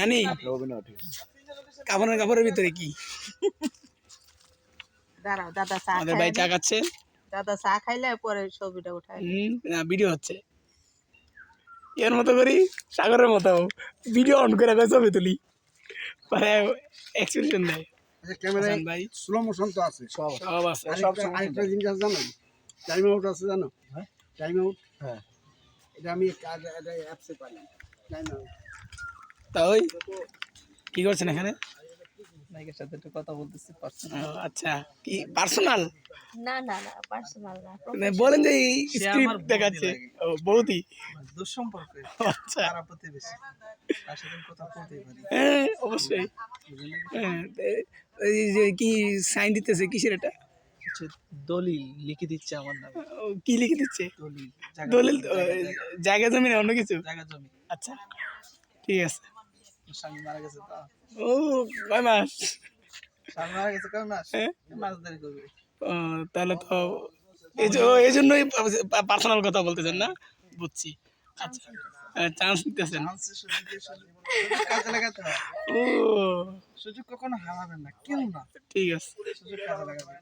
নানি? কাপড়ের কাপড়ের ভিতরে কি? দাঁড়াও দাদা চা আমাদের ভাই চা খাচ্ছে। দাদা চা খাইলে পরে ছবিটা উঠাই না ভিডিও হচ্ছে। এর মতো করি সাগরের মতো। ভিডিও অন করে ছবি তুলি। মানে এক্সপ্রেশন দেয়। আচ্ছা ক্যামেরায় ভাই। স্লো মোশন তো আছে। সব সব আছে। আরেকটা জিনিস আছে জানো? টাইম আউট আছে জানো? টাইম আউট হ্যাঁ। এটা আমি অ্যাপসে পাই টাইম আউট তা ওই কি করছেন এখানে? নায়িকার সাথে একটু কথা বলতেছি ও, আচ্ছা। কি পার্সোনাল না না না পার্সোনাল না বলেন যে স্ক্রিপ্ট দেখাচ্ছে। ও বৌদি। দুঃসম্পর্ক আচ্ছা। খারাপ প্রতিবেশী। তার সাথে কথা বলতেই পারি। হ্যাঁ অবশ্যই। হ্যাঁ এই যে কি সাইন দিতেছে কিসের এটা? কিছু দলিল লিখে দিচ্ছে আমার নামে। ও, কি লিখে দিচ্ছে? দলিল জায়গা দলিল জমি, জায়গা- জমি না অন্য কিছু? জায়গা জমি। আচ্ছা ঠিক আছে। স্বামী মারা গেছে তো। ও কয় মাস? স্বামী মারা গেছে কয় মাস? হ্যাঁ? মাস দেরি করবে? তাহলে তো এই এই জন্যই পার্সোনাল কথা বলতেছেন না? বুঝছি। আচ্ছা। চান্স নিতেছেন সুযোগ সুযোগ কাজে লাগাতে ও। সুযোগ কখনো হারাবেন না কেউ না? ঠিক আছে। সুযোগ কাজে লাগাবেন